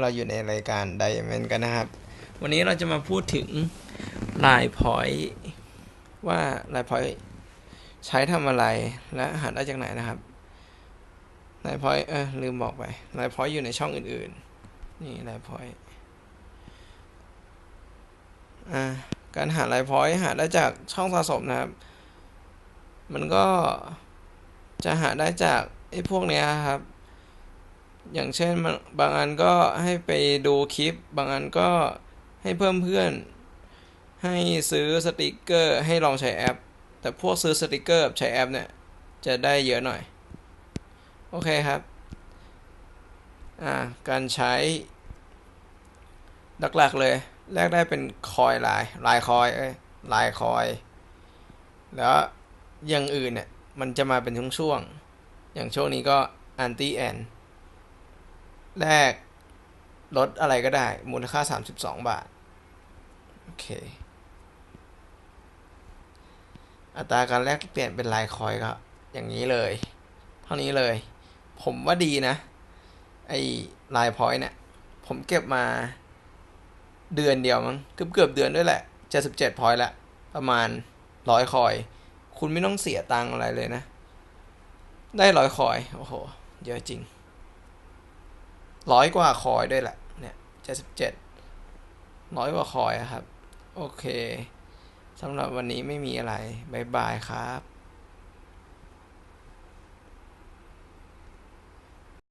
เราอยู่ในรายการ Diamond กันนะครับ วันนี้เราจะมาพูดถึงลายพอยว่าลายพอยใช้ทำอะไรและหาได้จากไหนนะครับลายพอยเออลืมบอกไปลายพอยอยู่ในช่องอื่นๆ นี่ลายพอยอ่าการหาลายพอยหาได้จากช่องสะสมนะครับ มันก็จะหาได้จากไอ้พวกเนี้ยครับ อย่างเช่นบางอันก็ให้ไปดูคลิป บางอันก็ให้เพิ่มเพื่อน ให้ซื้อสติกเกอร์ให้ลองใช้แอป แต่พวกซื้อสติกเกอร์ใช้แอปเนี่ย จะได้เยอะหน่อย โอเคครับอ่าการใช้หลักๆเลย แรกได้เป็นคอยลายลายคอยเอ้ยลายคอย แล้วอย่างอื่นเนี่ย มันจะมาเป็นช่วงๆอย่างช่วงนี้ก็อันตี้แอน แรกลดอะไรก็ได้ มูลค่า 32 บาท โอเค อัตราการแลกเปลี่ยนเป็นลายคอยก็อย่างนี้เลย เท่านี้เลย ผมว่าดีนะ ไอ้ลายพอยเนี่ย ผมเก็บมาเดือนเดียวมั้งเกือบเกือบเดือนด้วยแหละ77พอยต์ละ ประมาณร้อยคอย คุณไม่ต้องเสียตังอะไรเลยนะ ได้ร้อยคอย โอ้โห เยอะจริง ร้อยกว่าคอยด้วยแหละ เนี่ยเจ็ดสิบเจ็ดร้อยกว่าคอยครับ โอเคสำหรับวันนี้ไม่มีอะไร บ๊ายบายครับ